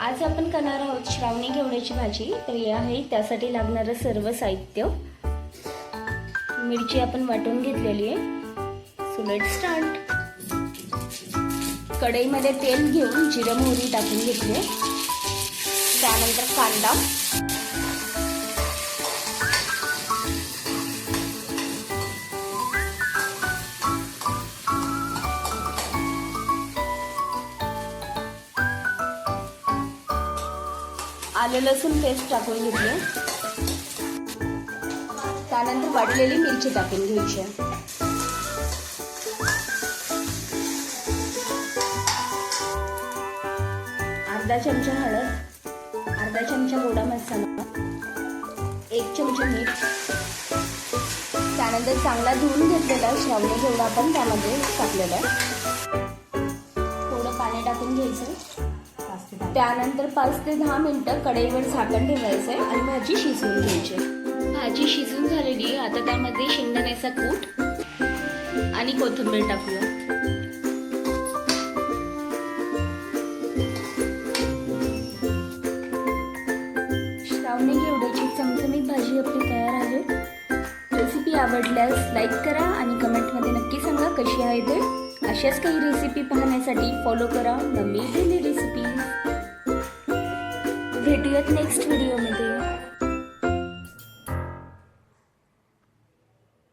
आज आपण करणार आहोत श्रावणी घेवड्याची भाजी. तर हे आहे त्यासाठी लागणारं सर्व साहित्य. मिरची आपण वाटून घेतलेली आहे. सुलेट स्टार्ट कढईमध्ये तेल घेऊन जिरं मोहरी टाकून घेतली त्यानंतर कांदा. आलं लसूण पेस्ट टाकून घेतली. त्यानंतर वाटलेली मिरची टाकून घ्यायची. अर्धा चमचा हळद अर्धा चमचा गोडा मसाला एक चमचा मीठ. त्यानंतर चांगला धुवून घेतलेला श्रावणी जेवढा आपण त्यामध्ये टाकलेला आहे. थोडं पाणी टाकून घ्यायचं. त्यानंतर पाच ते दहा मिनिटं कढईवर झाकण ठेवायचं आहे आणि भाजी शिजवून घ्यायची. भाजी शिजून झालेली आता त्यामध्ये शेंगदाण्याचा कूट आणि कोथिंबीर टाकूया. श्रावणी घेवड्याची चमचमीत भाजी आपली तयार आहे. रेसिपी आवडल्यास लाईक करा आणि कमेंटमध्ये नक्की सांगा कशी आहे ते. अशाच काही रेसिपी पाहण्यासाठी फॉलो करा. डेली रेसिपी भेटूयात नेक्स्ट व्हिडिओमध्ये